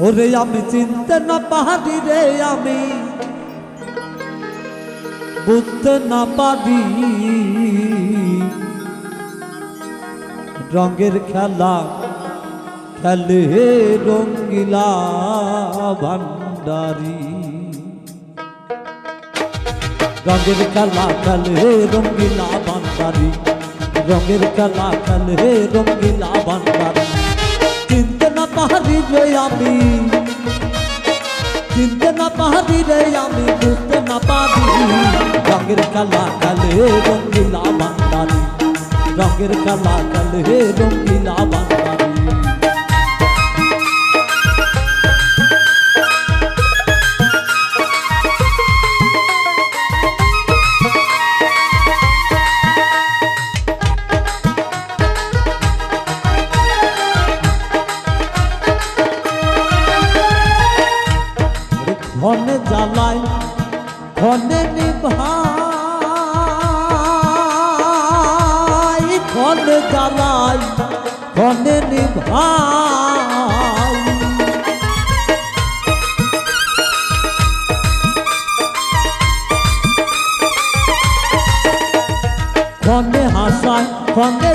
ওরে আমি চিনতে না পারি রে আমি। বুঝতে না পারি। রঙের খেলা, খেলে রঙ্গিলা ভান্ডারি। রঙের খেলা, খেলে রঙ্গিলা ভান্ডারি। রঙের খেলা, খেলে রঙ্গিলা ভান্ডারি। পারি রে আমি। চিনতে না পারি রে আমি, বুঝতে না পারি। রঙের কালা কালে রঙিলা বাঙালি রঙের কালা কালে রঙিলা ভান্ডারি ঘনে জ্বালাই ঘনে নিভাই ঘনে জ্বালাই ঘনে নিভাই ঘনে হাসাই ঘনে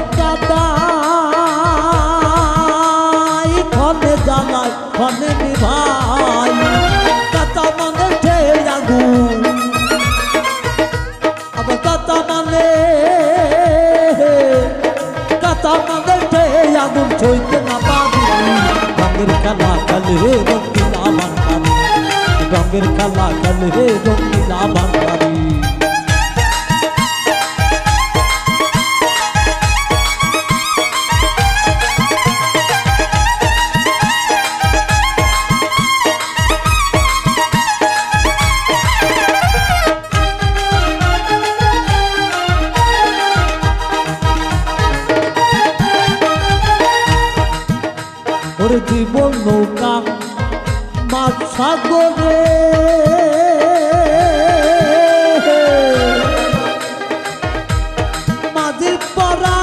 রঙের খেলা খেলে রঙিলা বাংলা রঙের খেলা খেলে রঙিলা বান্ধারি ওরে জীবন নৌকা মাছ সাগরে। মাঝি পরা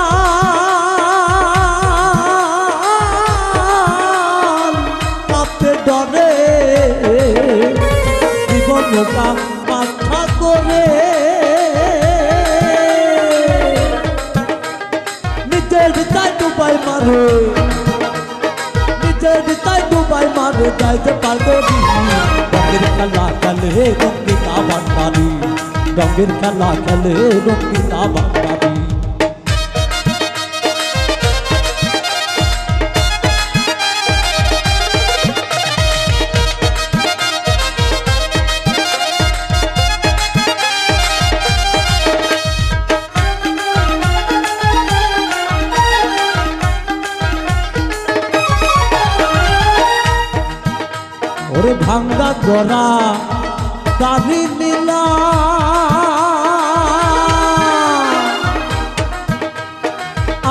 কাপে ডরে জীবন নৌকা। মারে যাইতে পারব রঙের খেলা খেলে রঙ্গিলা ভান্ডারি রঙের খেলা খেলে রঙ্গিলা ভান্ডারি ভাঙ্গা গড়া দাবি নীলা।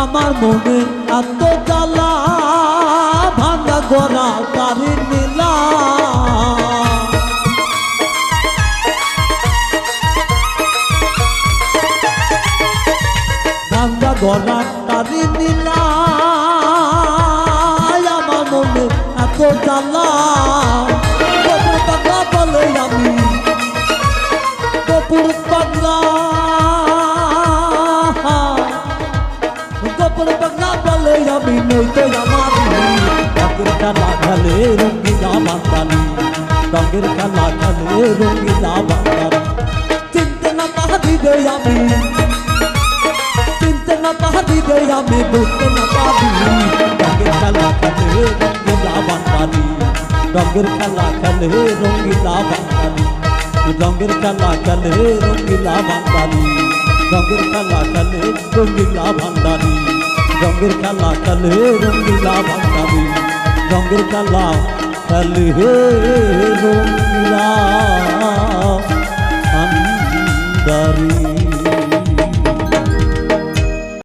আমার মনে এত জ্বালা, ভাঙ্গা গড়া দাবি নীলা। ভাঙ্গা গড়া দাবি নীলা। কপুর পাগলা বলে আমি নই তো আমার রঙের খেলা খেলে রঙ্গিলা বান্দালি রঙের খেলা খেলে রঙ্গিলা বান্দালি চিনতে না পারি রে আমি চিনতে না পারি রে আমি বুঝতে না পারি রঙের খেলা খেলে রঙ্গিলা বান্দালি রঙের খেলা খেলে রঙ্গিলা বান্দালি রঙের খেলা খেলে রঙ্গিলা বান্দালি রঙের খেলা খেলে রঙ্গিলা বান্দালি রঙের খেলা খেলে রঙ্গিলা বাঙালি। রঙের খেলা খেলে রঙ্গিলা